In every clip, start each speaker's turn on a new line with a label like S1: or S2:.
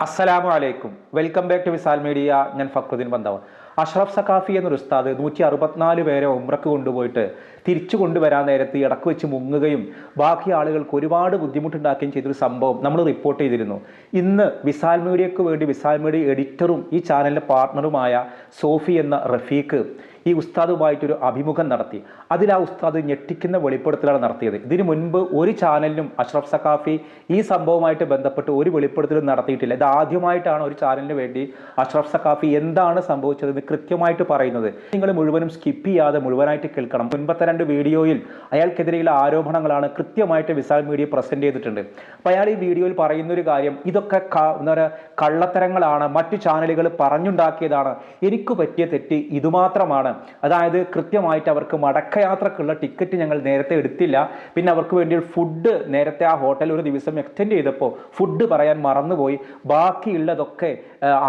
S1: അസ്സലാമു അലൈക്കും. Welcome back to Visal media. ഞാൻ ഫക്രുദ്ദീൻ ബന്ധാവ് അഷ്റഫ് സഖാഫി എന്നൊരു ഉസ്താദ് നൂറ്റി അറുപത്തിനാല് പേരെ ഉമ്രക്ക് കൊണ്ടുപോയിട്ട് തിരിച്ചു കൊണ്ടുവരാൻ നേരത്ത് ഇടയ്ക്ക് വെച്ച് മുങ്ങുകയും ബാക്കി ആളുകൾക്ക് ഒരുപാട് ബുദ്ധിമുട്ടുണ്ടാക്കുകയും ചെയ്തൊരു സംഭവം നമ്മൾ റിപ്പോർട്ട് ചെയ്തിരുന്നു. ഇന്ന് വിസാൽ മീഡിയക്ക് വേണ്ടി വിസാൽ മീഡിയ എഡിറ്ററും ഈ ചാനലിലെ പാർട്ണറുമായ സോഫി എന്ന റഫീഖ് ഈ ഉസ്താദുമായിട്ടൊരു അഭിമുഖം നടത്തി. അതിൽ ആ ഉസ്താദ് ഞെട്ടിക്കുന്ന വെളിപ്പെടുത്തലാണ് നടത്തിയത്. ഇതിനു മുൻപ് ഒരു ചാനലിനും അഷ്റഫ് സഖാഫി ഈ സംഭവമായിട്ട് ബന്ധപ്പെട്ട് ഒരു വെളിപ്പെടുത്തലും നടത്തിയിട്ടില്ല. ഇത് ആദ്യമായിട്ടാണ് ഒരു ചാനലിന് വേണ്ടി അഷ്റഫ് സഖാഫി എന്താണ് സംഭവിച്ചതെന്ന് കൃത്യമായിട്ട് പറയുന്നത്. നിങ്ങൾ മുഴുവനും സ്കിപ്പ് ചെയ്യാതെ മുഴുവനായിട്ട് കേൾക്കണം. മുൻപത്തെ രണ്ട് വീഡിയോയിൽ അയാൾക്കെതിരെയുള്ള ആരോപണങ്ങളാണ് കൃത്യമായിട്ട് വിസാൽ മീഡിയ പ്രസന്റ് ചെയ്തിട്ടുണ്ട്. അപ്പോൾ അയാൾ ഈ വീഡിയോയിൽ പറയുന്ന ഒരു കാര്യം ഇതൊക്കെ എന്താ പറയുക കള്ളത്തരങ്ങളാണ്. മറ്റു ചാനലുകൾ പറഞ്ഞുണ്ടാക്കിയതാണ്. എനിക്ക് പറ്റിയ തെറ്റ് ഇതുമാത്രമാണ്. അതായത് കൃത്യമായിട്ട് അവർക്ക് മടക്കയാത്രക്കുള്ള ടിക്കറ്റ് ഞങ്ങൾ നേരത്തെ എടുത്തില്ല. പിന്നെ അവർക്ക് വേണ്ടി ഫുഡ് നേരത്തെ ആ ഹോട്ടൽ ഒരു ദിവസം എക്സ്റ്റെൻഡ് ചെയ്തപ്പോൾ ഫുഡ് പറയാൻ മറന്നുപോയി. ബാക്കിയുള്ളതൊക്കെ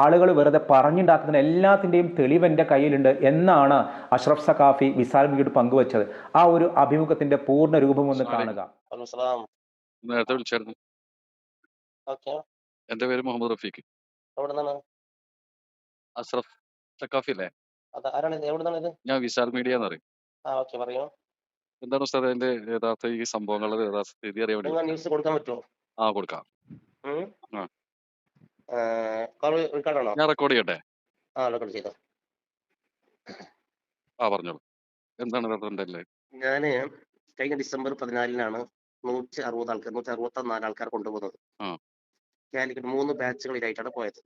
S1: ആളുകൾ വെറുതെ പറഞ്ഞുണ്ടാക്കുന്ന എല്ലാത്തിന്റെയും തെളിവ് എന്റെ കയ്യിലുണ്ട് എന്നാണ് അഷ്റഫ് സഖാഫി വിസാൽ മീഡിയോട് പങ്കുവച്ചത്. ആ ഒരു അഭിമുഖത്തിന്റെ പൂർണ രൂപം ഒന്ന് കാണുക.
S2: നേരത്തെ വിളിച്ചായിരുന്നു. എന്റെ പേര് മുഹമ്മദ് റഫീഖ്. അഷ്റഫ് സക്കാഫി അല്ലേ?
S3: അത് ആരാണ് ഇത്?
S2: ഞാൻ വിശാൽ മീഡിയ എന്ന് പറയും.
S3: ആ ഓക്കെ പറയൂ.
S2: എന്താണ് ഉസ്താദ് അതിന്റെ യഥാർത്ഥ ഈ സംഭവങ്ങളുടെ യഥാർത്ഥ സ്ഥിതി അറിയാൻ വേണ്ടി
S3: നിങ്ങൾ ന്യൂസ് കൊടുക്കാൻ പറ്റുമോ?
S2: ആ കൊടുക്കാം.
S3: ഉം?
S2: ആ.
S3: ഏ, റെക്കോർഡ് ആണോ?
S2: ഞാൻ റെക്കോർഡ് ചെയ്യട്ടെ?
S3: ആ റെക്കോർഡ് ചെയ്തോ.
S2: ആ പറഞ്ഞോളൂ. എന്താണ് യഥാർത്ഥ
S3: ഞാൻ കഴിഞ്ഞ ഡിസംബർ പതിനാലിനാണ് നൂറ്റി അറുപത് ആൾക്കാർ നൂറ്റി അറുപത്തി നാല് ആൾക്കാർ കൊണ്ടുപോകുന്നത്
S2: ആ.
S3: കാലിക്കറ്റ് മൂന്ന് ബാച്ചുകളിലായിട്ടാണ് പോയത്.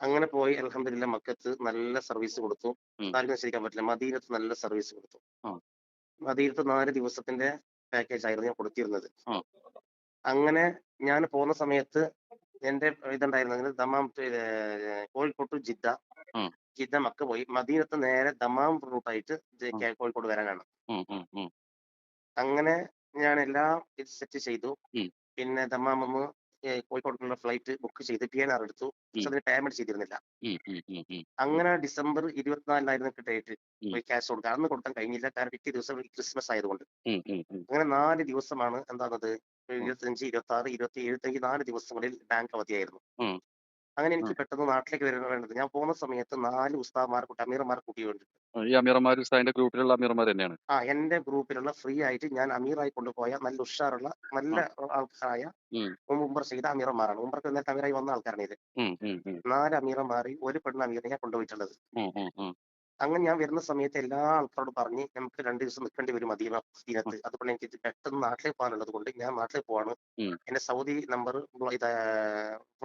S3: അങ്ങനെ പോയി അലഹമ്മദില്ല മക്കത്ത് നല്ല സർവീസ് കൊടുത്തു
S2: ഉം.
S3: ആർക്കും ശരിക്കാൻ പറ്റില്ല മദീനത്ത് നല്ല സർവീസ് കൊടുത്തു
S2: ആ.
S3: മദീനത്ത് നാല് ദിവസത്തിന്റെ പാക്കേജ് ആയിരുന്നു ഞാൻ കൊടുത്തിരുന്നത്
S2: ആ.
S3: അങ്ങനെ ഞാൻ പോകുന്ന സമയത്ത് എന്റെ ഇതുണ്ടായിരുന്നത് Dammam air, Kozhikode to Jeddah
S2: ഉം.
S3: ജിദ്ദ മക്ക പോയി മദീനത്ത് നേരെ ദമാം റൂട്ടായിട്ട്
S2: ഉം.
S3: കോഴിക്കോട് വരാനാണ്
S2: ഉം
S3: അങ്ങനെ ഞാൻ എല്ലാം ഇത് സെറ്റ് ചെയ്തു
S2: ഉം.
S3: പിന്നെ ദമാമെന്ന് കോഴിക്കോടുള്ള ഫ്ലൈറ്റ് ബുക്ക് ചെയ്ത് പി എൻ ആർ എടുത്തു പക്ഷെ അതിന് പേയ്മെന്റ് ചെയ്തിരുന്നില്ല. അങ്ങനെ ഡിസംബർ ഇരുപത്തിനാലിനായിരുന്നു എനിക്ക് ഡേറ്റ്. പോയി ക്യാഷ് കൊടുക്കാൻ. അന്ന് കൊടുക്കാൻ കഴിഞ്ഞില്ല. കാരണം പിറ്റേ ദിവസം ക്രിസ്മസ് ആയതുകൊണ്ട്. അങ്ങനെ നാല് ദിവസമാണ് എന്താണത്? ഇരുപത്തിയഞ്ച് ഇരുപത്തി ആറ് ഇരുപത്തി എഴുപത്തഞ്ച് നാല് ദിവസങ്ങളിൽ ബാങ്ക് അവധിയായിരുന്നു. അങ്ങനെ എനിക്ക് പെട്ടെന്ന് നാട്ടിലേക്ക് വരുന്ന വേണ്ടത് ഞാൻ പോകുന്ന സമയത്ത് നാല് ഉസ്താദ്മാർ കൂട്ടി അമീർമാർ കൂട്ടി വേണ്ടി
S2: ഈ അമീറന്മാർ ഉസ്താദിന്റെ ഗ്രൂപ്പിലുള്ള അമീർമാർ തന്നെയാണ്.
S3: ആ എന്റെ ഗ്രൂപ്പിലുള്ള ഫ്രീ ആയിട്ട് ഞാൻ അമീറായി കൊണ്ടുപോയ നല്ല ഉഷാറുള്ള നല്ല ആൾക്കാരായ
S2: ഉം.
S3: ഉംറ ചെയ്ത അമീറന്മാരാണ് ഉംബർക്ക് നേരത്തെ അമീറായി വന്ന ആൾക്കാരാണ് ഇത്. നാല് അമീറന്മാരെയും ഒരു പെണ്ണ് അമീറിനെ കൊണ്ടുപോയിട്ടുള്ളത്. അങ്ങനെ ഞാൻ വരുന്ന സമയത്ത് എല്ലാ ആൾക്കാരോടും പറഞ്ഞ് നമുക്ക് രണ്ട് ദിവസം നിൽക്കേണ്ടി വരും മദീന മദീനത്ത് അതുപോലെ എനിക്ക് പെട്ടെന്ന് നാട്ടിലേക്ക് പോകാനുള്ളത് കൊണ്ട് ഞാൻ നാട്ടിലേക്ക് പോവാണ്. എന്റെ സൗദി നമ്പർ ഇത്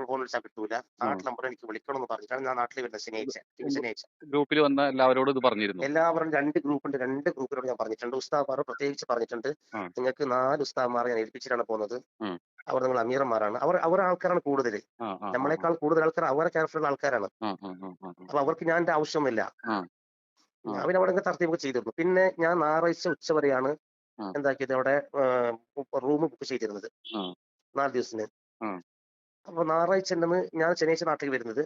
S3: ഫോൺ വിളിച്ചാൽ കിട്ടൂല. നാട്ടിൽ നമ്പർ എനിക്ക് വിളിക്കണം എന്ന് പറഞ്ഞിട്ടാണ് ഞാൻ നാട്ടിൽ വരുന്നത് ശനിയാഴ്ച ശനിയാഴ്ച
S2: ഗ്രൂപ്പിൽ വന്ന എല്ലാവരോടും ഇത് പറഞ്ഞിരുന്നു.
S3: എല്ലാവരും രണ്ട് ഗ്രൂപ്പുണ്ട്. രണ്ട് ഗ്രൂപ്പിനോട് ഞാൻ പറഞ്ഞിട്ടുണ്ട്. ഉസ്താദ്മാർ പ്രത്യേകിച്ച് പറഞ്ഞിട്ടുണ്ട്. നിങ്ങൾക്ക് നാല് ഉസ്താദ്മാരെ ഞാൻ ഏൽപ്പിച്ചിട്ടാണ് പോകുന്നത്. അവർ നിങ്ങൾ അമീറന്മാരാണ് അവർ അവർ ആൾക്കാരാണ് കൂടുതൽ. നമ്മളെക്കാൾ കൂടുതൽ ആൾക്കാർ അവരുടെ ക്യാരക്ടറുള്ള ആൾക്കാരാണ്. അപ്പൊ അവർക്ക് ഞാൻ എന്റെ ആവശ്യമൊന്നുമില്ല അവിടെ തർത്തീബൊക്കെ ചെയ്തിരുന്നു. പിന്നെ ഞാൻ ഞായറാഴ്ച ഉച്ച വരെയാണ് എന്താക്കിയത് അവിടെ റൂം ബുക്ക് ചെയ്തിരുന്നത്. നാല് ദിവസത്തിന്. അപ്പൊ ഞായറാഴ്ച ഉണ്ടെന്ന് ഞാൻ ശനിയാഴ്ച നാട്ടിൽ വരുന്നത്.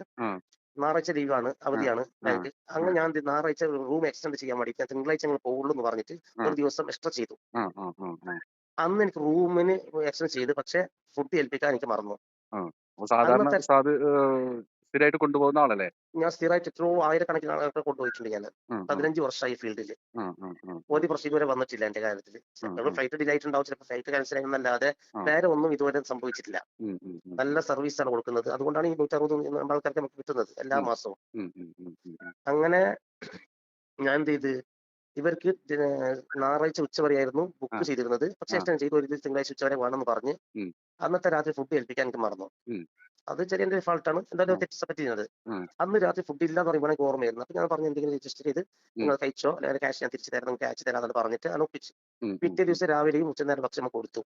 S3: ഞായറാഴ്ച ലീവാണ് അവധിയാണ് ബാങ്ക്. അങ്ങനെ ഞാൻ ഞായറാഴ്ച റൂം എക്സ്റ്റെൻഡ് ചെയ്യാൻ വേണ്ടി ഞാൻ തിങ്കളാഴ്ച ഞങ്ങൾ പോകുള്ളൂ എന്ന് പറഞ്ഞിട്ട്. ഒരു ദിവസം എക്സ്ട്രാ ചെയ്തു. അന്ന് എനിക്ക് റൂമിന് എക്സ്റ്റെൻഡ് ചെയ്ത് പക്ഷെ ഫുഡ് ഏൽപ്പിക്കാൻ എനിക്ക് മറന്നു.
S2: സാധാരണ സ്ഥിരമായിട്ട് കൊണ്ടുപോകുന്ന ആളല്ലേ?
S3: ഞാൻ സ്ഥിരമായിട്ട് എത്രയോ ആയിരക്കണക്കിന് ആളുകളെ കൊണ്ടുപോയിട്ടുണ്ട് ഞാൻ. പതിനഞ്ച് വർഷമായി ഫീൽഡിൽ. ഒരു പ്രശ്നം ഇതുവരെ വന്നിട്ടില്ല എന്റെ കാര്യത്തിൽ ചിലപ്പോൾ ഫ്ലൈറ്റ് ഡിലേ ആയിട്ടുണ്ടാവും ചിലപ്പോൾ ഫ്ലൈറ്റ് ക്യാൻസൽ ആയെന്നല്ലാതെ
S2: ആ.
S3: വേറെ ഒന്നും ഇതുവരെ സംഭവിച്ചിട്ടില്ല. നല്ല സർവീസ് ആണ് കൊടുക്കുന്നത്. അതുകൊണ്ടാണ് ഈ നൂറ്ററുപത് ആൾക്കാർക്ക് നമുക്ക് കിട്ടുന്നത് എല്ലാ മാസവും. അങ്ങനെ ഞാൻ എന്ത് ചെയ്ത് ഇവർക്ക് ഞായറാഴ്ച ഉച്ച വരെയായിരുന്നു ബുക്ക് ചെയ്തിരുന്നത്. പക്ഷേ ചെയ്ത് ഒരു ദിവസം തിങ്കളാഴ്ച ഉച്ചവരെ വേണമെന്ന് പറഞ്ഞ് അന്നത്തെ രാത്രി ഫുഡ് ഏൽപ്പിക്കാൻ എനിക്ക് മറന്നു. അത് ചെറിയ എന്റെ ഫാൾട്ടാണ് എന്തായാലും
S2: ആ.
S3: തെറ്റ് പറ്റിയത് അന്ന് രാത്രി ഫുഡ് ഇല്ല എന്ന് പറയുമ്പോൾ എനിക്ക് ഓർമ്മയായിരുന്നു. അപ്പൊ ഞാൻ പറഞ്ഞു എന്തെങ്കിലും രജിസ്റ്റർ ചെയ്ത് നിങ്ങൾ കഴിച്ചോ? അല്ലെങ്കിൽ ക്യാഷ് ഞാൻ തിരിച്ചു തരാം നിങ്ങൾക്ക് അയച്ചു തരാന്ന് പറഞ്ഞിട്ട് അത് ഒപ്പിച്ചു. പിറ്റേ. ദിവസം രാവിലെയും ഉച്ചനേരം ഭക്ഷണം കൊടുത്തു.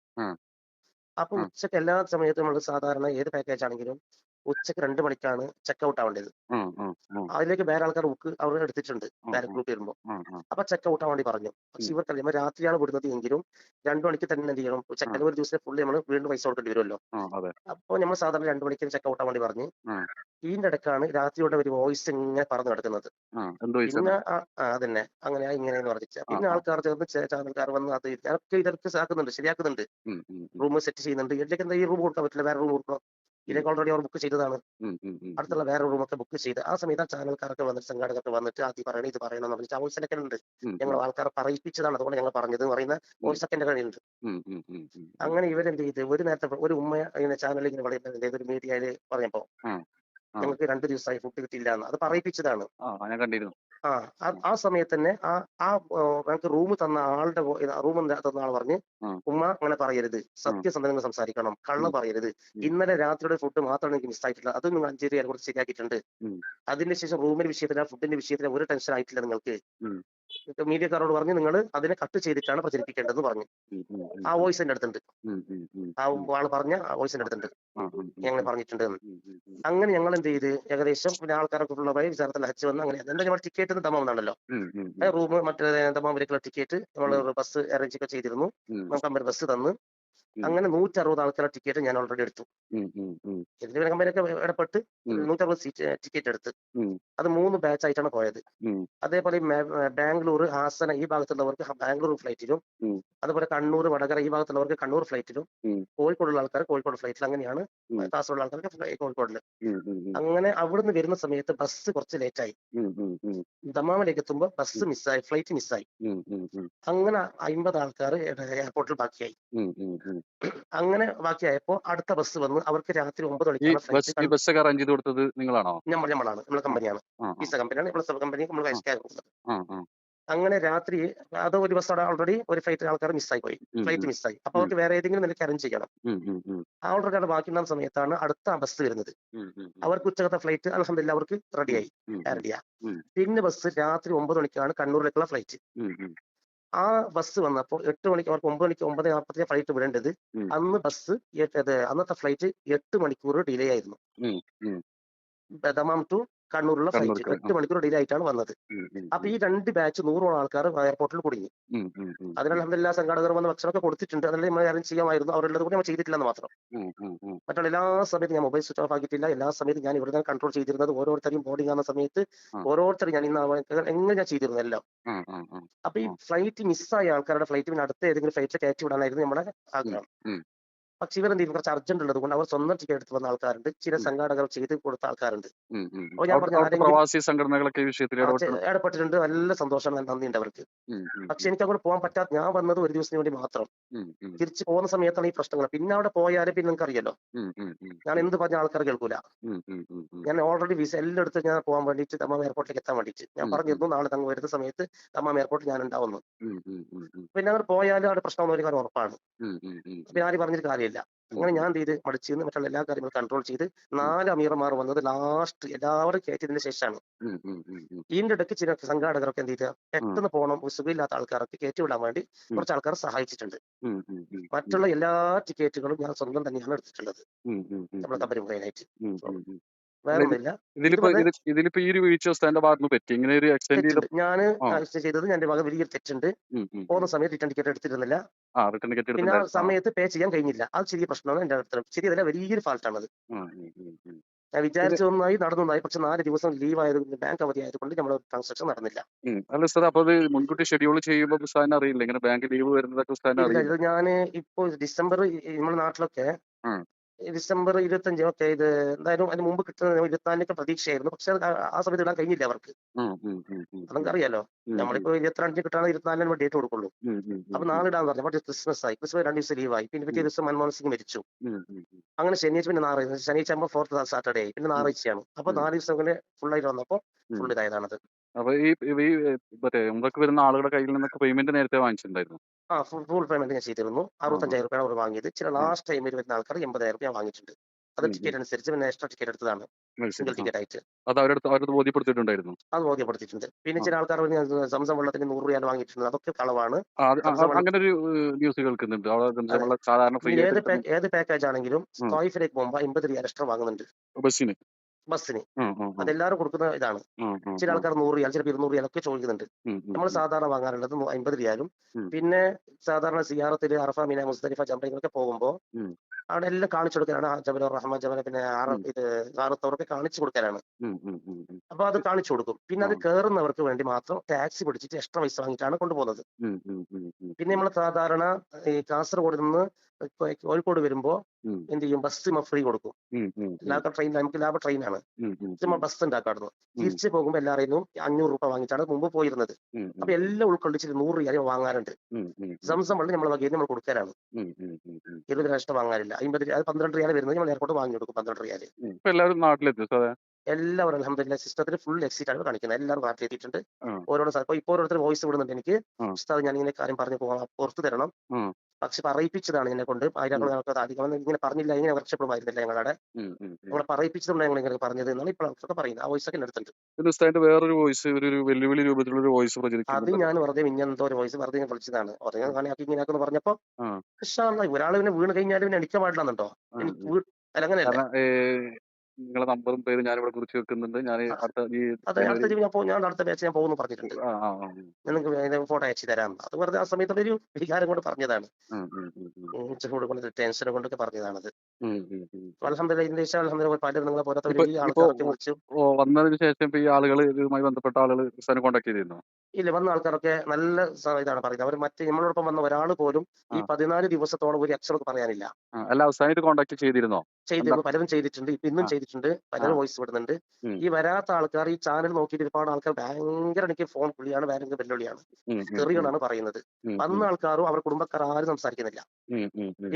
S3: അപ്പൊ ഉച്ചയ്ക്ക് എല്ലാ സമയത്തും നമ്മൾ സാധാരണ ഏത് പാക്കേജ് ആണെങ്കിലും ഉച്ചയ്ക്ക് രണ്ട് മണിക്കാണ് ചെക്ക് ഔട്ട് ആവേണ്ടത് അതിലേക്ക് വേറെ ആൾക്കാർ ബുക്ക് അവർ എടുത്തിട്ടുണ്ട്
S2: ഡയറക്ട്.
S3: ഗ്രൂപ്പ് വരുമ്പോൾ. അപ്പൊ ചെക്ക് ഔട്ട് ആവാൻ വേണ്ടി പറഞ്ഞു. പക്ഷെ. ഇവർക്കറിയാം രാത്രിയാണ് വിടുന്നത് എങ്കിലും രണ്ടു മണിക്ക് തന്നെ എന്ത് ചെയ്യണം? ചെക്ക് ഒരു ദിവസം ഫുള്ള് നമ്മൾ വീണ്ടും പൈസ കൊടുക്കേണ്ടി വരുമല്ലോ. അപ്പൊ നമ്മൾ സാധാരണ രണ്ടു മണിക്ക് ചെക്ക് ഔട്ട് ആവാൻ വേണ്ടി പറഞ്ഞു. ഇതിന്റെ ഇടക്കാണ് രാത്രിയോടെ ഒരു വോയിസ് ഇങ്ങനെ പറഞ്ഞു നടക്കുന്നത്. പിന്നെ അതന്നെ. അങ്ങനെ ഇങ്ങനെ എന്ന് പറഞ്ഞിട്ട് പിന്നെ ആൾക്കാർ ചേർന്ന് ചാനൽക്കാർ വന്ന് അത് ഇതൊക്കെ ഇതൊക്കെ ആക്കുന്നുണ്ട് ശരിയാക്കുന്നുണ്ട്. റൂം സെറ്റ് ചെയ്യുന്നുണ്ട്. ഇതിലേക്ക് എന്താ ഈ റൂം കൊടുക്കാൻ പറ്റില്ല? വേറെ റൂം കൊടുക്കണം? ഇതിലേക്ക് ഓൾറെഡി അവർ ബുക്ക് ചെയ്തതാണ്. അടുത്തുള്ള വേറെ റൂമൊക്കെ ബുക്ക് ചെയ്ത്. ആ സമയത്ത് ആ ചാനൽക്കാരൊക്കെ വന്നിട്ട് സംഘാടകർക്ക് വന്നിട്ട് ആദ്യം പറയണം ഇത് പറയണം എന്ന് പറഞ്ഞിട്ട് ആ വോയിസ് സെക്കൻഡ് ഉണ്ട് ഞങ്ങൾ ആൾക്കാരെ പറയിപ്പിച്ചതാണ്. അതുകൊണ്ട് ഞങ്ങൾ പറഞ്ഞത് എന്ന് പറയുന്ന വോയിസ് സെക്കൻഡ്
S2: ഉം.
S3: അങ്ങനെ ഇവരെന്ത് ചെയ്ത്? ഒരു നേരത്തെ ഒരു ഉമ്മ ഇങ്ങനെ ചാനലിൽ ഇങ്ങനെ പറയുന്നത് ഏതൊരു മീഡിയയിൽ പറഞ്ഞപ്പോ. ഞങ്ങൾക്ക് രണ്ടു ദിവസമായി ഫുഡ് കിട്ടിയില്ല എന്ന്. അത് പറയിപ്പിച്ചതാണ്.
S2: ആ
S3: ആ സമയത്ത് തന്നെ ആ ആ ഞങ്ങൾക്ക് റൂം തന്ന ആളുടെ റൂം തന്ന ആൾ പറഞ്ഞ് ഉമ്മ അങ്ങനെ പറയരുത്. സത്യസന്ധനങ്ങൾ സംസാരിക്കണം. കള്ള. പറയരുത്. ഇന്നലെ രാത്രിയുടെ ഫുഡ് മാത്രമാണ് എനിക്ക് മിസ്സായിട്ടുള്ളത് അത് നിങ്ങൾ അഞ്ചേരി കൂടെ ശരിയാക്കിയിട്ടുണ്ട്.
S2: അതിന്റെ
S3: അതിന് ശേഷം റൂമിന്റെ വിഷയത്തിൽ ഫുഡിന്റെ വിഷയത്തിൽ ഒരു ടെൻഷൻ ആയിട്ടില്ല നിങ്ങൾക്ക്. മീഡിയക്കാരോട് പറഞ്ഞു നിങ്ങൾ അതിനെ കട്ട് ചെയ്തിട്ടാണ് പ്രചരിപ്പിക്കേണ്ടതെന്ന് പറഞ്ഞു. ആ വോയിസ് എന്റെ അടുത്തുണ്ട്. ആ ആൾ പറഞ്ഞ ആ വോയിസ് എന്റെ അടുത്തുണ്ട്. ഞങ്ങൾ പറഞ്ഞിട്ടുണ്ട്. അങ്ങനെ ഞങ്ങൾ എന്ത് ചെയ്ത്? ഏകദേശം പിന്നെ ആൾക്കാരൊക്കെ ഉള്ളതായി വിചാരത്തിൽ ഹജ്ജ് വന്ന് അങ്ങനെ. എന്താ നമ്മൾ ടിക്കറ്റ് ദമാം എന്നാണല്ലോ റൂം മറ്റേ ദമാമിലേക്കുള്ള ടിക്കറ്റ് നമ്മൾ ബസ് അറേഞ്ച് ഒക്കെ ചെയ്തിരുന്നു. നമുക്ക് കമ്പനി ബസ് തന്ന്. അങ്ങനെ നൂറ്റി അറുപത് ആൾക്കാരുടെ ടിക്കറ്റ് ഞാൻ ഓൾറെഡി എടുത്തു. ഇതിന്റെ കമ്പനിയൊക്കെ ഇടപെട്ട്
S2: നൂറ്ററുപത്
S3: നൂറ്റി അറുപത് സീറ്റ് ടിക്കറ്റ് എടുത്ത്. അത് മൂന്ന് ബാച്ച് ആയിട്ടാണ് പോയത്. അതേപോലെ ബാംഗ്ലൂർ ഹാസന ഈ ഭാഗത്തുള്ളവർക്ക് ബാംഗ്ലൂർ ഫ്ലൈറ്റിലും. അതുപോലെ കണ്ണൂർ വടകര ഈ ഭാഗത്തുള്ളവർക്ക് കണ്ണൂർ ഫ്ലൈറ്റിലും. കോഴിക്കോടുള്ള ആൾക്കാർ കോഴിക്കോട് ഫ്ലൈറ്റിൽ അങ്ങനെയാണ്
S2: കാസർഗോഡുള്ള
S3: കാസർഗോഡ് ആൾക്കാർക്ക്
S2: കോഴിക്കോടിൽ.
S3: അങ്ങനെ അവിടുന്ന് വരുന്ന സമയത്ത് ബസ് കുറച്ച് ലേറ്റ് ആയി.
S2: ഉം, ഉം, ഉം,
S3: ദമാമിലേക്ക് എത്തുമ്പോൾ ബസ് മിസ്സായി ഫ്ലൈറ്റ് മിസ്സായി അങ്ങനെ അമ്പത് ആൾക്കാർ എയർപോർട്ടിൽ ബാക്കിയായി. അങ്ങനെ ബാക്കിയായപ്പോ അടുത്ത ബസ് വന്ന് അവർക്ക് രാത്രി ഒമ്പത്
S2: മണിക്കുള്ള
S3: മണിക്കാണ്
S2: ബസ് അറേഞ്ച് ചെയ്ത് കൊടുത്തത് നിങ്ങളാണോ?
S3: നമ്മൾ നമ്മളാണ് നമ്മളെ കമ്പനിയാണ്. വിസ കമ്പനിയാണ്. നമ്മളെ കമ്പനി നമ്മൾ കൊടുത്തത്. അങ്ങനെ രാത്രി അത് ഒരു ബസ് അവിടെ ഓൾറെഡി ഒരു ഫ്ലൈറ്റ് ആൾക്കാർ മിസ്സായി പോയി. ഫ്ലൈറ്റ് മിസ്സായി അപ്പൊ അവർക്ക് വേറെ ഏതെങ്കിലും നിലയ്ക്ക് അറേഞ്ച് ചെയ്യണം. ഓൾറെഡി അവിടെ ബാക്കിയുള്ള സമയത്താണ് അടുത്ത ബസ് വരുന്നത്. അവർക്ക് ഉച്ചകത്തെ ഫ്ലൈറ്റ് അലഹമില്ല അവർക്ക് റെഡിയായി റെഡിയാ. പിന്നെ ബസ് രാത്രി ഒമ്പത് മണിക്കാണ് കണ്ണൂരിലേക്കുള്ള ഫ്ലൈറ്റ് ആ ബസ് വന്നപ്പോൾ എട്ട് മണിക്ക് അവർക്ക് ഒമ്പത് മണിക്ക് ഒമ്പത് നാൽപ്പത്തിന് ഫ്ലൈറ്റ് വിടേണ്ടത്. അന്ന് ബസ് അന്നത്തെ ഫ്ലൈറ്റ് എട്ട് മണിക്കൂർ ഡിലേ ആയിരുന്നു. ദമാം ടു കണ്ണൂരുള്ള ഫ്ലൈറ്റ് എട്ട് മണിക്കൂർ ഡിലേ ആയിട്ടാണ് വന്നത് അപ്പൊ ഈ രണ്ട് ബാച്ച് നൂറോളം ആൾക്കാർ എയർപോർട്ടിൽ കുടുങ്ങി. അതിനാൽ എല്ലാ സംഘാടകർ വന്ന് ഭക്ഷണമൊക്കെ കൊടുത്തിട്ടുണ്ട്. അതിനുള്ള നമ്മൾ അറേഞ്ച് ചെയ്യാമായിരുന്നു. അവരുള്ളത് കൂടി നമ്മൾ ചെയ്തിട്ടില്ലെന്ന് മാത്രം. മറ്റുള്ള എല്ലാ സമയത്തും ഞാൻ മൊബൈൽ സ്വിച്ച് ഓഫ് ആക്കിയിട്ടില്ല. എല്ലാ സമയത്തും ഞാൻ ഇവിടെ കൺട്രോൾ ചെയ്തിരുന്നത് ഓരോരുത്തരെയും ബോർഡിംഗ് ആകുന്ന സമയത്ത്. ഓരോരുത്തരും ഞാൻ ഇന്ന് എങ്ങനെ ഞാൻ ചെയ്തിരുന്നു എല്ലാം. അപ്പൊ ഈ ഫ്ലൈറ്റ് മിസ്സായ ആൾക്കാരുടെ ഫ്ലൈറ്റ് പിന്നെ അടുത്ത ഏതെങ്കിലും ഫ്ലൈറ്റിൽ കയറ്റി വിടാനായിരുന്നു നമ്മുടെ ആഗ്രഹം. പക്ഷെ എന്ത് ചെയ്യും കുറച്ച് അർജന്റ് ഉള്ളത്. കൊണ്ട് അവർ സ്വന്തം ടിക്കറ്റ് എടുത്ത് വന്ന ആൾക്കാരുണ്ട്. ചില. സംഘാടകർ ചെയ്ത് കൊടുത്ത ആൾക്കാരുണ്ട്. അപ്പൊ ഞാൻ പറഞ്ഞ
S2: പ്രവാസി സംഘടനകളൊക്കെ വിഷയത്തിൽ
S3: ഇടപെട്ടിട്ടുണ്ട്. നല്ല സന്തോഷം നന്ദിയുണ്ട് അവർക്ക്. പക്ഷെ എനിക്ക് അങ്ങോട്ട് പോകാൻ പറ്റാത്ത ഞാൻ വന്നത് ഒരു ദിവസത്തിന് വേണ്ടി മാത്രം. തിരിച്ചു പോകുന്ന സമയത്താണ് ഈ പ്രശ്നങ്ങൾ. പിന്നെ അവിടെ പോയാൽ പിന്നെ നിങ്ങൾക്ക് അറിയാലോ ഞാൻ എന്ത് പറഞ്ഞ ആൾക്കാർ കേൾക്കൂല. ഞാൻ ഓൾറെഡി വിസ എല്ലാം എടുത്ത് ഞാൻ പോകാൻ വേണ്ടിയിട്ട് തമാം എയർപോർട്ടിലേക്ക് എത്താൻ വേണ്ടിട്ട് ഞാൻ പറഞ്ഞിരുന്നു നാളെ തങ്ങ് വരുന്ന സമയത്ത് തമാം എയർപോർട്ടിൽ ഞാൻ ഉണ്ടാവുന്നു പിന്നെ അവർ പോയാലും അവിടെ പ്രശ്നം ഒരു കാര്യം ഉറപ്പാണ്. പിന്നെ ആര് പറഞ്ഞൊരു കാര്യമില്ല. അങ്ങനെ ഞാൻ എന്ത് ചെയ്ത്? മടിച്ചിരുന്ന് മറ്റുള്ള എല്ലാ കാര്യങ്ങളും കൺട്രോൾ ചെയ്ത് നാല് അമീർമാർ വന്നത് ലാസ്റ്റ് എല്ലാവരും കയറ്റിയതിന് ശേഷമാണ്. ഇതിന്റെ ഇടയ്ക്ക് ചില സംഘാടകരൊക്കെ എന്ത് ചെയ്ത്? പെട്ടെന്ന് പോകണം സുഖമില്ലാത്ത ആൾക്കാരൊക്കെ കയറ്റി വിടാൻ വേണ്ടി കുറച്ച് ആൾക്കാർ സഹായിച്ചിട്ടുണ്ട്. മറ്റുള്ള എല്ലാ ടിക്കറ്റുകളും ഞാൻ സ്വന്തം തന്നെയാണ് എടുത്തിട്ടുള്ളത്. നമ്മുടെ കമ്പനി മുഖേനായിട്ട്
S2: ഇതിലിപ്പോ ഈ ഒരു വീഴ്ച ഉസ്താന്റെ ഭാഗത്ത് പറ്റി? ഇങ്ങനെ ഒരു എക്സ്റ്റെൻഡ്
S3: ഞാൻ. ചെയ്തത് എന്റെ ഭാഗം വലിയൊരു തെറ്റുണ്ട്. പോകുന്ന സമയത്ത് റിട്ടേൺ ടിക്കറ്റ് എടുത്തിരുന്നില്ല. പിന്നെ ആ സമയത്ത് പേ ചെയ്യാൻ കഴിഞ്ഞില്ല. അത് ചെറിയ പ്രശ്നമാണ് എന്റെ അർത്ഥം ശരിയല്ല വലിയൊരു ഫാൾട്ടാണത്. ഞാൻ വിചാരിച്ച ഒന്നായി നടന്നൊന്നായി പക്ഷെ നാല് ദിവസം ലീവ് ആയതുകൊണ്ട് ബാങ്ക് അവധി ആയതുകൊണ്ട് നമ്മുടെ ട്രാൻസാക്ഷൻ നടന്നില്ല.
S2: അല്ല സാർ അപ്പൊ അത് മുൻകൂട്ടി ഷെഡ്യൂൾ ചെയ്യുമ്പോൾ ഉസ്താദിന് അറിയില്ല? ഇങ്ങനെ ബാങ്ക് ലീവ് വരുന്നതൊക്കെ ഉസ്താദിന് അറിയില്ല?
S3: ഞാൻ ഇപ്പോൾ ഡിസംബർ നമ്മുടെ നാട്ടിലൊക്കെ. ഡിസംബർ ഇരുപത്തഞ്ച്. ഓക്കെ ഇത് എന്തായാലും അതിന് മുമ്പ് കിട്ടുന്ന ഇരുപത്തിനാലിനൊക്കെ പ്രതീക്ഷയായിരുന്നു. പക്ഷെ ആ- സമയത്ത് ഇടാൻ കഴിഞ്ഞില്ല അവർക്ക്. നമുക്ക് അറിയാലോ നമ്മളിപ്പോ ഇരുപത്തിരണ്ടിന് കിട്ടാൻ ഇരുപത്തിനാലിന് ഡേറ്റ് കൊടുക്കുള്ളൂ. അപ്പൊ നാളെ ഇടാന്ന് പറഞ്ഞു. പക്ഷേ ക്രിസ്മസ് ആയി ക്രിസ്മസ് രണ്ട് ദിവസം ലീവായി പിന്നെ പിറ്റേ ദിവസം മൻമോഹൻ സിംഗ് മരിച്ചു. അങ്ങനെ ശനിയാഴ്ച പിന്നെ ഞായറാഴ്ച ശനിയാഴ്ച ആകുമ്പോൾ ഫോർത്ത് സാറ്റർഡേ ആയി. പിന്നെ ഞായറാഴ്ചയാണ്. അപ്പൊ. നാല് ദിവസം അങ്ങനെ ഫുൾ ആയിട്ട് വന്നപ്പോ ഫുൾ ഇതായതാണത്.
S2: അപ്പൊ ഈ ഈ മറ്റേ ഉമ്രക്ക് വരുന്ന ആളുകളുടെ കയ്യിൽ നിന്നൊക്കെ പേയ്മെന്റ് നേരത്തെ വാങ്ങിച്ചിട്ടുണ്ടായിരുന്നു.
S3: ആ ഫുൾ ഫുൾ പേയ്മെന്റ് ഞാൻ ചെയ്തിരുന്നു. അറുപത്തഞ്ചായിരം രൂപയാണ് അവർ വാങ്ങിയത്. ചില ലാസ്റ്റ് ടൈമിൽ വരുന്ന ആൾക്കാർ എൺപതായിരം രൂപ വാങ്ങിച്ചിട്ടുണ്ട് വാങ്ങിയിട്ടുണ്ട്. അത്. ടിക്കറ്റ് അനുസരിച്ച് പിന്നെ എക്സ്ട്രാ ടിക്കറ്റ് എടുത്തതാണ്. സിംഗിൾ. ടിക്കറ്റ് ആയിട്ട്.
S2: അത് അവരടുത്ത് അവരത് ബോധ്യപ്പെടുത്തിയിട്ടുണ്ടായിരുന്നു?
S3: അത് ബോധ്യപ്പെടുത്തിയിട്ടുണ്ട്. പിന്നെ ചില ആൾക്കാർ സംസം വെള്ളത്തിന് നൂറ് രൂപ വാങ്ങിയിട്ടുണ്ട് അതൊക്കെ കളവാണ്
S2: അങ്ങനെ ഒരു ന്യൂസ് കേൾക്കുന്നുണ്ട്. സാധാരണ
S3: ഏത് ഏത് പാക്കേജ് ആണെങ്കിലും. തോയിഫിലേക്ക് പോകുമ്പോൾ അമ്പത് രൂപ എക്സ്ട്രാ വാങ്ങുന്നുണ്ട്.
S2: ബസ്സിന്?
S3: ബസ്സിന്. അതെല്ലാവരും കൊടുക്കുന്ന ഇതാണ്. ചില ആൾക്കാർ നൂറ് റിയാൽ ചിലപ്പോൾ ഇരുന്നൂറ് റിയാൽ ഒക്കെ ചോദിക്കുന്നുണ്ട് നമ്മൾ സാധാരണ വാങ്ങാറുള്ളത് അമ്പത് റിയാലും. പിന്നെ സാധാരണ സിയാറത്തിൽ അറഫ മീന മുസ്തലിഫ ജംറയിലൊക്കെ പോകുമ്പോൾ. അവിടെ എല്ലാം കാണിച്ചു കൊടുക്കാനാണ് ജബലോ റഹ്മാൻ ജബല പിന്നെ. ഇത് കാറത്തവർക്ക് കാണിച്ചു കൊടുക്കാനാണ് അപ്പൊ അത് കാണിച്ചു കൊടുക്കും. പിന്നെ അത്
S2: കേറുന്നവർക്ക്
S3: കയറുന്നവർക്ക് വേണ്ടി മാത്രം ടാക്സി പിടിച്ചിട്ട് എക്സ്ട്രാ പൈസ വാങ്ങിയിട്ടാണ് കൊണ്ടുപോകുന്നത്. പിന്നെ നമ്മൾ സാധാരണ ഈ കാസർഗോഡ് നിന്ന് ഇപ്പൊ കോഴിക്കോട് വരുമ്പോ. എന്ത് ചെയ്യും? ബസ് ഫ്രീ കൊടുക്കും. എല്ലാവർക്കും ട്രെയിൻ നമുക്ക് ലാഭ ട്രെയിനാണ് നമ്മൾ ബസ് ഉണ്ടാക്കാറുന്നു തിരിച്ചു പോകുമ്പോൾ എല്ലാവരെയും അഞ്ഞൂറ് രൂപ വാങ്ങിച്ചാണ് മുമ്പ് പോയിരുന്നത്. അപ്പൊ എല്ലാം ഉൾക്കൊള്ളിച്ചിട്ട് നൂറ് രൂപ വാങ്ങാറുണ്ട് സംസം വെള്ളം നമ്മൾ വകയിൽ നമ്മൾ കൊടുക്കാനാണ്. ഇരുപത് ലക്ഷം വാങ്ങാനില്ല. അമ്പത് അത് പന്ത്രണ്ട് രൂപ വരുന്നത് നമ്മൾ എയർപോർട്ട് വാങ്ങി കൊടുക്കും പന്ത്രണ്ട്
S2: രൂപ. എല്ലാവരും നാട്ടിലെത്തി
S3: എല്ലാവരും അലഹമില്ല സിസ്റ്റത്തിൽ ഫുൾ എക്സിറ്റ് ആണ് കാണിക്കുന്നത്. എല്ലാവരും നാട്ടിൽ
S2: എത്തിയിട്ടുണ്ട്
S3: ഓരോ സ്ഥലം. ഇപ്പൊ ഓരോരുത്തർ വോയിസ് വിടുന്നുണ്ട് എനിക്ക്. ഉസ്താദ് ഞാൻ ഇങ്ങനെ കാര്യം പറഞ്ഞു പോകാം പുറത്തു തരണം. പക്ഷെ പറയിപ്പിച്ചതാണ് എന്നെ കൊണ്ട്. അതിനകത്ത് ഞങ്ങൾക്ക് അധികം ഇങ്ങനെ പറഞ്ഞില്ല. ഇങ്ങനെ വർഷപ്പെടും വരുന്നില്ല ഞങ്ങളുടെ. നമ്മളെ പറയിപ്പിച്ചതുകൊണ്ട് ഞങ്ങൾ ഇങ്ങനെ പറഞ്ഞത് എന്നാണ് ഇപ്പോൾ ആൾക്കാർക്ക് പറയുന്നത്. ആ വോയിസ് ഒക്കെ
S2: പിന്നെ വേറൊരു വോയിസ് ഒരു വെല്ലുവിളി രൂപത്തിലുള്ള വോയിസ്
S3: അത് ഞാൻ വെറുതെ ഇങ്ങനത്തെ ഒരു വോയിസ് വെറുതെ വിളിച്ചതാണ്. കാണിയാക്കി ഇങ്ങനെയാക്കുന്നു പറഞ്ഞപ്പോ
S2: ആ.
S3: ഒരാൾ പിന്നെ വീണ് കഴിഞ്ഞാൽ പിന്നെ അടിക്കാൻ പാടില്ലെന്നുണ്ടോ? എനിക്ക് അല്ല അങ്ങനെയല്ല.
S2: നിങ്ങളെ നമ്പറും പേരും ഞാൻ ഞാനിവിടെ കുറിച്ച് വെക്കുന്നുണ്ട്. ഞാൻ അടുത്ത ഈ
S3: അതെ അടുത്ത ജീവി ഞാൻ പോകും ഞാൻ അടുത്ത ബാച്ച് ഞാൻ പോകുന്നു പറഞ്ഞിട്ടുണ്ട്.
S2: ആ ആ ആ.
S3: നിങ്ങൾക്ക് ഫോട്ടോ അയച്ചു തരാം. അത് വെറുതെ ആ സമയത്ത് ഒരു വികാരം കൊണ്ട് പറഞ്ഞതാണ്.
S2: ഉം, ഉം, ഉം, ഉം.
S3: ചൂട് കൊണ്ട് ടെൻഷൻ കൊണ്ടൊക്കെ പറഞ്ഞതാണത്.
S2: വന്നതിന് ശേഷം ഇപ്പൊ ഈ ആളുകൾ ഇതുമായി ബന്ധപ്പെട്ട ആളുകൾ കോൺടാക്ട് ചെയ്തിരുന്നു?
S3: ഇല്ല വന്ന ആൾക്കാരൊക്കെ നല്ല ഇതാണ് പറയുന്നത്. അവർ മറ്റേ നമ്മളോടൊപ്പം വന്ന ഒരാൾ പോലും ഈ. പതിനാല് ദിവസത്തോളം ഒരു അക്ഷരം പറയാനില്ല.
S2: അല്ല ഉസ്താദിനായിട്ട് കോൺടാക്ട് ചെയ്തിരുന്നോ?
S3: ചെയ്തിരുന്നു. പലരും ചെയ്തിട്ടുണ്ട്. ഇപ്പൊ ഇന്നും ചെയ്തിട്ടുണ്ട്. പലരും വോയിസ് വിടുന്നുണ്ട്. ഈ വരാത്ത ആൾക്കാർ ഈ ചാനൽ നോക്കിയിട്ട് ഒരുപാട് ആൾക്കാർ ഭയങ്കര എനിക്ക് ഫോൺ പുള്ളിയാണ് ഭയങ്കര വെല്ലുവിളിയാണ്. തെറികളാണ് പറയുന്നത്. വന്ന ആൾക്കാരും അവർ കുടുംബക്കാർ ആരും സംസാരിക്കുന്നില്ല.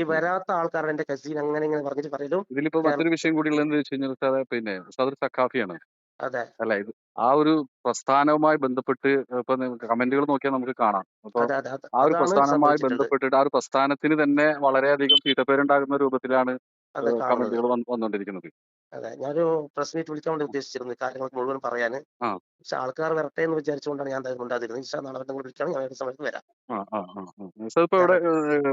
S3: ഈ വരാത്ത ആൾക്കാരുടെ എന്റെ കസീൻ അങ്ങനെ ഇങ്ങനെ പറഞ്ഞിട്ട് പറയുന്നു.
S2: ഇതിലിപ്പോ മറ്റൊരു വിഷയം കൂടി ഉള്ളത് വെച്ച് കഴിഞ്ഞാൽ പിന്നെ സദർ സഖാഫിയാണ് സക്കാഫിയാണ്
S3: അതെ.
S2: അല്ല ഇത് ആ ഒരു പ്രസ്ഥാനവുമായി ബന്ധപ്പെട്ട് ഇപ്പൊ കമന്റുകൾ നോക്കിയാൽ നമുക്ക് കാണാം. അപ്പൊ ആ ഒരു പ്രസ്ഥാനവുമായി ബന്ധപ്പെട്ടിട്ട് ആ ഒരു പ്രസ്ഥാനത്തിന് തന്നെ വളരെയധികം ചീത്തപ്പേരുണ്ടാകുന്ന രൂപത്തിലാണ് കമന്റുകൾ വന്നുകൊണ്ടിരിക്കുന്നത്
S3: അതെ ഞാനൊരു പ്രസ് മീറ്റ് വിളിക്കാൻ വേണ്ടി ഉദ്ദേശിച്ചിരുന്നു. കാര്യങ്ങൾ മുഴുവൻ പറയാൻ. പക്ഷെ ആൾക്കാർ വരട്ടെ എന്ന് വിചാരിച്ചുകൊണ്ടാണ് ഞാൻ ഇൻഷാ നാളെ വിളിക്കുകയാണ് ഞാൻ സമയത്ത് വരാം.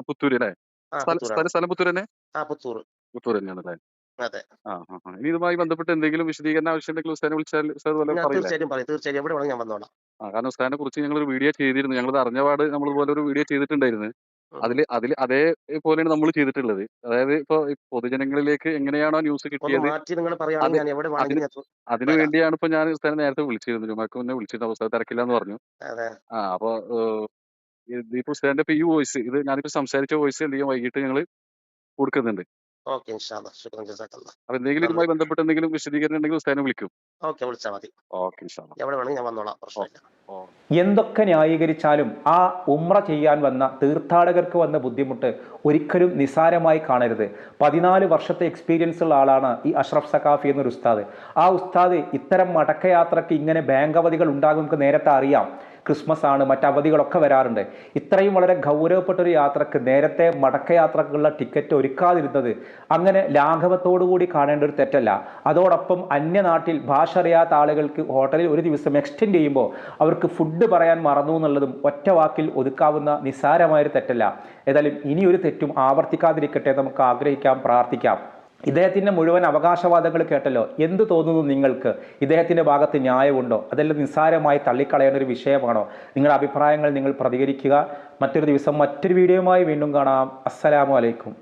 S2: പുത്തൂര് അല്ലേ? സ്ഥലം സ്ഥലം- പുത്തൂർ തന്നെ?
S3: പുത്തൂർ
S2: പുത്തൂർ തന്നെയാണ് അല്ലേ?
S3: അതെ.
S2: ആ. ഇനി ഇതുമായി ബന്ധപ്പെട്ട് എന്തെങ്കിലും വിശദീകരണ ആവശ്യമുണ്ടെങ്കിൽ ഉസ്താനെ വിളിച്ചാൽ സാർ
S3: തീർച്ചയായും പറയും. തീർച്ചയായും എവിടെ വേണമെങ്കിൽ ഞാൻ വന്നോളാം.
S2: ആ കാരണം ഉസ്താനെ കുറിച്ച് ഞങ്ങൾ ഒരു വീഡിയോ ചെയ്തിരുന്നു. ഞങ്ങൾ അറിഞ്ഞ പാട് നമ്മൾ പോലെ ഒരു വീഡിയോ ചെയ്തിട്ടുണ്ടായിരുന്നു.
S3: അതിൽ
S2: അതിൽ അതിൽ അതേപോലെയാണ് നമ്മൾ ചെയ്തിട്ടുള്ളത്. അതായത് ഇപ്പൊ പൊതുജനങ്ങളിലേക്ക് എങ്ങനെയാണോ ന്യൂസ് കിട്ടിയത്? അതിനു വേണ്ടിയാണ് ഇപ്പൊ ഞാൻ ഉസ്താനെ നേരത്തെ വിളിച്ചിരുന്നു ജുമാക്ക് മുന്നേ വിളിച്ചിരുന്നു. അവസ്ഥ തിരക്കില്ല എന്ന് പറഞ്ഞു.
S3: അതെ.
S2: ആ അപ്പൊ ഇതിപ്പോ ഉസ്താദിന്റെ ഇപ്പൊ ഈ വോയിസ് ഇത് ഞാനിപ്പോ സംസാരിച്ച വോയിസ് എന്ത് ചെയ്യും? വൈകിട്ട് ഞങ്ങൾ കൊടുക്കുന്നുണ്ട്.
S3: ഓക്കെ
S2: അപ്പൊ എന്തെങ്കിലും ഇതുമായി ബന്ധപ്പെട്ട് എന്തെങ്കിലും വിശദീകരണം ഉണ്ടെങ്കിൽ ഉസ്താദിനെ വിളിക്കും.
S3: ഓക്കെ വിളിച്ചാൽ മതി.
S2: ഓക്കെ
S3: എവിടെ വേണമെങ്കിൽ ഞാൻ വന്നോളാം. പ്രശ്നമില്ല.
S1: എന്തൊക്കെ ന്യായീകരിച്ചാലും ആ ഉമ്ര ചെയ്യാൻ വന്ന തീർത്ഥാടകർക്ക് വന്ന ബുദ്ധിമുട്ട് ഒരിക്കലും നിസാരമായി കാണരുത്. പതിനാല് വർഷത്തെ എക്സ്പീരിയൻസ് ഉള്ള ആളാണ് ഈ അഷ്റഫ് സഖാഫി എന്നൊരു ഉസ്താദ്. ആ ഉസ്താദ് ഇത്തരം മടക്കയാത്രയ്ക്ക് ഇങ്ങനെ ബാങ്ക് അവധികൾ ഉണ്ടാകും നമുക്ക് നേരത്തെ അറിയാം. ക്രിസ്മസ് ആണ് മറ്റ് അവധികളൊക്കെ വരാറുണ്ട്. ഇത്രയും വളരെ ഗൗരവപ്പെട്ടൊരു യാത്രയ്ക്ക് നേരത്തെ മടക്കയാത്രക്കുള്ള ടിക്കറ്റ് ഒരുക്കാതിരുന്നത് അങ്ങനെ ലാഘവത്തോടു കൂടി കാണേണ്ട ഒരു തെറ്റല്ല. അതോടൊപ്പം അന്യനാട്ടിൽ ഭാഷ അറിയാത്ത ആളുകൾക്ക് ഹോട്ടലിൽ ഒരു ദിവസം എക്സ്റ്റെൻഡ് ചെയ്യുമ്പോൾ അവർക്ക് ഫുഡ് പറയാൻ മറന്നു എന്നുള്ളതും ഒറ്റ വാക്കിൽ ഒതുക്കാവുന്ന നിസ്സാരമായൊരു തെറ്റല്ല. ഏതായാലും ഇനിയൊരു തെറ്റും ആവർത്തിക്കാതിരിക്കട്ടെ നമുക്ക് ആഗ്രഹിക്കാം പ്രാർത്ഥിക്കാം. ഇദ്ദേഹത്തിന്റെ മുഴുവൻ അവകാശവാദങ്ങൾ കേട്ടല്ലോ. എന്ത് തോന്നുന്നു നിങ്ങൾക്ക്? ഇദ്ദേഹത്തിന്റെ ഭാഗത്ത് ന്യായമുണ്ടോ? അതെല്ലാം നിസ്സാരമായി തള്ളിക്കളയേണ്ട ഒരു വിഷയമാണോ? നിങ്ങളുടെ അഭിപ്രായങ്ങൾ നിങ്ങൾ പ്രതികരിക്കുക. മറ്റൊരു ദിവസം മറ്റൊരു വീഡിയോയുമായി വീണ്ടും കാണാം. അസ്സലാമു അലൈക്കും.